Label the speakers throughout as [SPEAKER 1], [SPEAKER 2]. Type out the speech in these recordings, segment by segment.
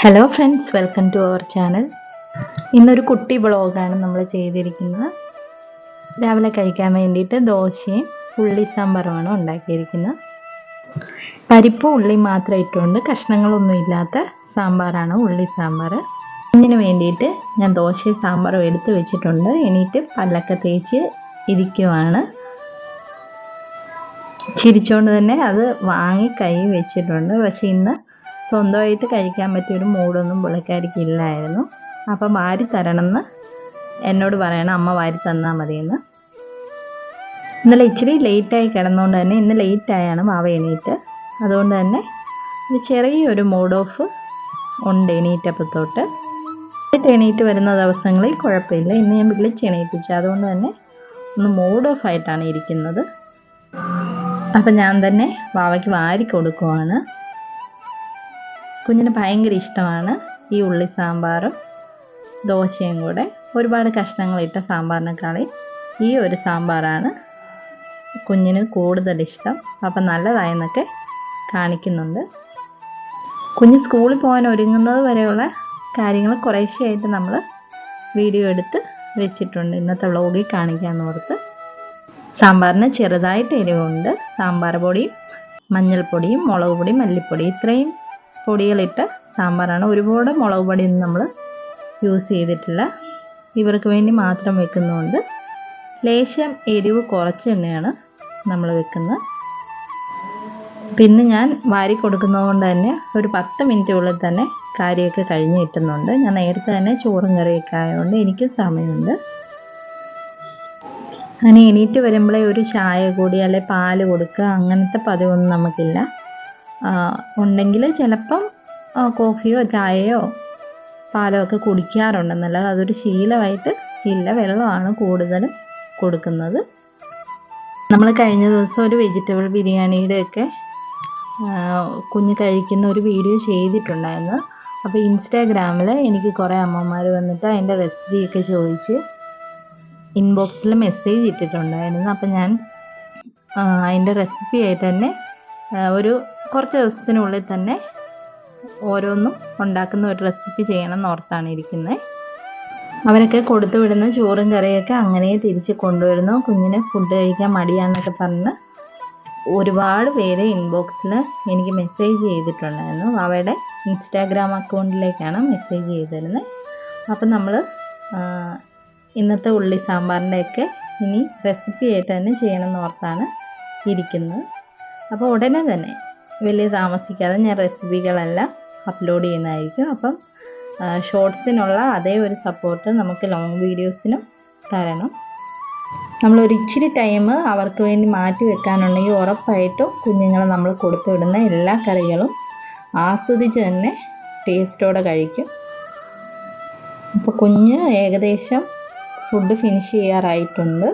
[SPEAKER 1] Hello friends welcome to our channel ഇന്നൊരു കുട്ടി ബ്ലോഗാണ് നമ്മൾ ചെയ്തിരിക്കുന്നത്. രാവിലെ കഴിക്കാൻ വേണ്ടിയിട്ട് ദോശയും ഉള്ളി സാമ്പാറുമാണ് ഉണ്ടാക്കിയിരിക്കുന്നത്. പരിപ്പും ഉള്ളി മാത്രം ഇട്ടുകൊണ്ട് കഷ്ണങ്ങളൊന്നും ഇല്ലാത്ത സാമ്പാറാണ് ഉള്ളി സാമ്പാർ. ഇതിന് വേണ്ടിയിട്ട് ഞാൻ ദോശയും സാമ്പാറും എടുത്തു വെച്ചിട്ടുണ്ട്. എണീറ്റ് പല്ലൊക്കെ തേച്ച് ഇരിക്കുവാണ്. ചിരിച്ചുകൊണ്ട് തന്നെ അത് വാങ്ങി കൈ വെച്ചിട്ടുണ്ട്. പക്ഷേ ഇന്ന് സ്വന്തമായിട്ട് കഴിക്കാൻ പറ്റിയൊരു മൂടൊന്നും പുള്ളിക്കാരിക്ക് ഇല്ലായിരുന്നു. അപ്പം വാരി തരണമെന്ന് എന്നോട് പറയണം അമ്മ വാരി തന്നാൽ മതിയെന്ന്. ഇന്നലെ ഇച്ചിരി ലേറ്റായി കിടന്നുകൊണ്ട് തന്നെ ഇന്ന് ലേറ്റായാണ് മാവ എണീറ്റ്. അതുകൊണ്ട് തന്നെ ഒരു ചെറിയൊരു മൂഡ് ഓഫ് ഉണ്ട് എണീറ്റപ്പത്തോട്ട്. എണീറ്റ് വരുന്ന ദിവസങ്ങളിൽ കുഴപ്പമില്ല. ഇന്ന് ഞാൻ വിളിച്ച് എണീറ്റിച്ചു അതുകൊണ്ട് തന്നെ ഒന്ന് മൂഡ് ഓഫ് ആയിട്ടാണ് ഇരിക്കുന്നത്. അപ്പം ഞാൻ തന്നെ വാവയ്ക്ക് വാരി കൊടുക്കുവാണ്. കുഞ്ഞിന് ഭയങ്കര ഇഷ്ടമാണ് ഈ ഉള്ളി സാമ്പാറും ദോശയും കൂടെ. ഒരുപാട് കഷ്ണങ്ങളിട്ട സാമ്പാറിനേക്കാളി ഈ ഒരു സാമ്പാറാണ് കുഞ്ഞിന് കൂടുതൽ ഇഷ്ടം. അപ്പം നല്ലതായെന്നൊക്കെ കാണിക്കുന്നുണ്ട്. കുഞ്ഞ് സ്കൂളിൽ പോകാൻ ഒരുങ്ങുന്നത് വരെയുള്ള കാര്യങ്ങൾ കുറേശ്ശെയായിട്ട് നമ്മൾ വീഡിയോ എടുത്ത് വെച്ചിട്ടുണ്ട്. ഇന്നത്തെ വ്ളോഗിൽ കാണിക്കാമെന്ന് ഓർത്ത്. സാമ്പാറിന് ചെറുതായിട്ട് എരിവുണ്ട്. സാമ്പാർ പൊടിയും മഞ്ഞൾപ്പൊടിയും മുളക് പൊടി മല്ലിപ്പൊടി ഇത്രയും പൊടികളിട്ട് സാമ്പാറാണ്. ഒരുപാട് മുളക് പൊടിയൊന്നും നമ്മൾ യൂസ് ചെയ്തിട്ടില്ല. ഇവർക്ക് വേണ്ടി മാത്രം വെക്കുന്നതുകൊണ്ട് ലേശം എരിവ് കുറച്ച് തന്നെയാണ് നമ്മൾ വെക്കുന്നത്. പിന്നെ ഞാൻ വാരി കൊടുക്കുന്നതുകൊണ്ട് തന്നെ ഒരു പത്ത് മിനിറ്റുള്ളിൽ തന്നെ കാര്യമൊക്കെ കഴിഞ്ഞ് കിട്ടുന്നുണ്ട്. ഞാൻ നേരത്തെ തന്നെ ചോറും കറിയൊക്കെ ആയതുകൊണ്ട് എനിക്ക് സമയമുണ്ട്. അങ്ങനെ എണീറ്റ് വരുമ്പോഴേ ഒരു ചായ കൂടി അല്ലെ പാൽ കൊടുക്കുക അങ്ങനത്തെ പതിവൊന്നും നമുക്കില്ല. ഉണ്ടെങ്കിൽ ചിലപ്പം കോഫിയോ ചായയോ പാലോ ഒക്കെ കുടിക്കാറുണ്ടെന്നല്ലാതെ അതൊരു ശീലമായിട്ട് ഇല്ല. വെള്ളമാണ് കൂടുതലും കൊടുക്കുന്നത്. നമ്മൾ കഴിഞ്ഞ ദിവസം ഒരു വെജിറ്റബിൾ ബിരിയാണിയുടെ ഒക്കെ കുഞ്ഞ് കഴിക്കുന്ന ഒരു വീഡിയോ ചെയ്തിട്ടുണ്ടായിരുന്നു. അപ്പോൾ ഇൻസ്റ്റാഗ്രാമിൽ എനിക്ക് കുറേ അമ്മമാർ വന്നിട്ട് അതിന്റെ റെസിപ്പിയൊക്കെ ചോദിച്ച് ഇൻബോക്സിൽ മെസ്സേജ് ഇട്ടിട്ടുണ്ടായിരുന്നു. അപ്പോൾ ഞാൻ അതിന്റെ റെസിപ്പി ആയിട്ട് തന്നെ ഒരു കുറച്ച് ദിവസത്തിനുള്ളിൽ തന്നെ ഓരോന്നും ഉണ്ടാക്കുന്ന ഒരു റെസിപ്പി ചെയ്യണം എന്നോർത്താണ് ഇരിക്കുന്നത് അവരൊക്കെ കൊടുത്തു വിടുന്ന ചോറും കറിയൊക്കെ അങ്ങനെ തിരിച്ച് കൊണ്ടുവരുന്നു. കുഞ്ഞിന് ഫുഡ് കഴിക്കാൻ മടിയാന്നൊക്കെ പറഞ്ഞ് ഒരുപാട് പേര് ഇൻബോക്സിൽ എനിക്ക് മെസ്സേജ് ചെയ്തിട്ടുണ്ടായിരുന്നു. അവയുടെ ഇൻസ്റ്റാഗ്രാം അക്കൗണ്ടിലേക്കാണ് മെസ്സേജ് ചെയ്തിരുന്നത് അപ്പം നമ്മൾ ഇന്നത്തെ ഉള്ളി സാമ്പാറിന്റെയൊക്കെ ഇനി റെസിപ്പി ആയിട്ട് തന്നെ ചെയ്യണം എന്നോർത്താണ് ഇരിക്കുന്നത്. അപ്പോൾ ഉടനെ തന്നെ വലിയ താമസിക്കാതെ ഞാൻ റെസിപ്പികളെല്ലാം അപ്ലോഡ് ചെയ്യുന്നതായിരിക്കും. അപ്പം ഷോർട്സിനുള്ള അതേ ഒരു സപ്പോർട്ട് നമുക്ക് ലോങ് വീഡിയോസിനും തരണം. നമ്മൾ ഒരു ഇച്ചിരി ടൈം അവർക്ക് വേണ്ടി മാറ്റി വെക്കാനുണ്ടെങ്കിൽ ഉറപ്പായിട്ടും കുഞ്ഞുങ്ങൾ നമ്മൾ കൊടുത്തു വിടുന്ന എല്ലാ കറികളും ആസ്വദിച്ച് തന്നെ ടേസ്റ്റോടെ കഴിക്കും. അപ്പോൾ കുഞ്ഞ് ഏകദേശം ഫുഡ് ഫിനിഷ് ചെയ്യാറായിട്ടുണ്ട്.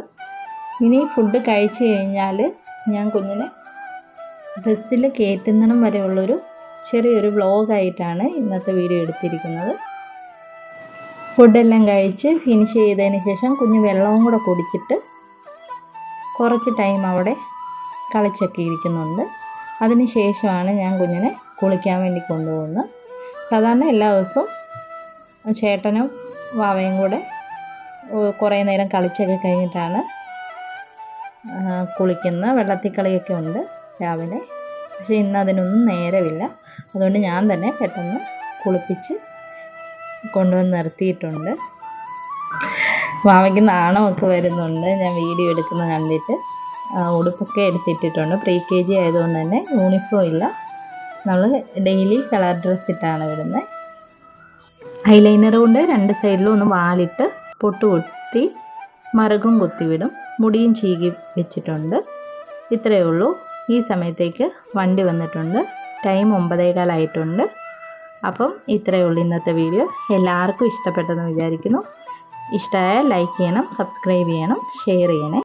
[SPEAKER 1] ഇനി ഫുഡ് കഴിച്ചു കഴിഞ്ഞാൽ ഞാൻ കുഞ്ഞിനെ ബസ്സിൽ കയറ്റുന്നിടം വരെയുള്ളൊരു ചെറിയൊരു വ്ളോഗായിട്ടാണ് ഇന്നത്തെ വീഡിയോ എടുത്തിരിക്കുന്നത്. ഫുഡെല്ലാം കഴിച്ച് ഫിനിഷ് ചെയ്തതിന് ശേഷം കുഞ്ഞ് വെള്ളവും കൂടെ കുടിച്ചിട്ട് കുറച്ച് ടൈം അവിടെ കളിച്ചൊക്കെ ഇരിക്കുന്നുണ്ട്. അതിന് ശേഷമാണ് ഞാൻ കുഞ്ഞിനെ കുളിക്കാൻ വേണ്ടി കൊണ്ടുപോകുന്നത്. സാധാരണ എല്ലാ ദിവസവും ചേട്ടനും വാവയും കൂടെ കുറേ നേരം കളിച്ചൊക്കെ കഴിഞ്ഞിട്ടാണ് കുളിക്കുന്നത്. വെള്ളത്തിൽ കളിയൊക്കെ ഉണ്ട്. രാവിലെ. പക്ഷേ ഇന്ന് അതിനൊന്നും നേരമില്ല. അതുകൊണ്ട് ഞാൻ തന്നെ പെട്ടെന്ന് കുളിപ്പിച്ച് കൊണ്ടുവന്ന് നിർത്തിയിട്ടുണ്ട്. മാമയ്ക്ക് നാണമൊക്കെ വരുന്നുണ്ട്. ഞാൻ വീഡിയോ എടുക്കുന്നത് കണ്ടിട്ട്. ഉടുപ്പൊക്കെ എടുത്തിട്ടിട്ടുണ്ട്. പ്രീ കെ ജി ആയതുകൊണ്ട് തന്നെ യൂണിഫോം ഇല്ല. നമ്മൾ ഡെയിലി കളർ ഡ്രസ് ഇട്ടാണ് വരുന്നത്. ഐലൈനർ കൊണ്ട് രണ്ട് സൈഡിലും ഒന്ന് വാലിട്ട് പൊട്ട് കുത്തി മറുകും കുത്തിവിടും. മുടിയും ചീകി വെച്ചിട്ടുണ്ട്. ഇത്രയേ ഉള്ളൂ. ഈ സമയത്തേക്ക് വണ്ടി വന്നിട്ടുണ്ട്. ടൈം ഒമ്പതേകാലായിട്ടുണ്ട്. അപ്പം ഇത്രയേ ഉള്ളൂ ഇന്നത്തെ വീഡിയോ. എല്ലാവർക്കും ഇഷ്ടപ്പെട്ടെന്ന് വിചാരിക്കുന്നു. ഇഷ്ടമായാൽ ലൈക്ക് ചെയ്യണം സബ്സ്ക്രൈബ് ചെയ്യണം ഷെയർ ചെയ്യണേ.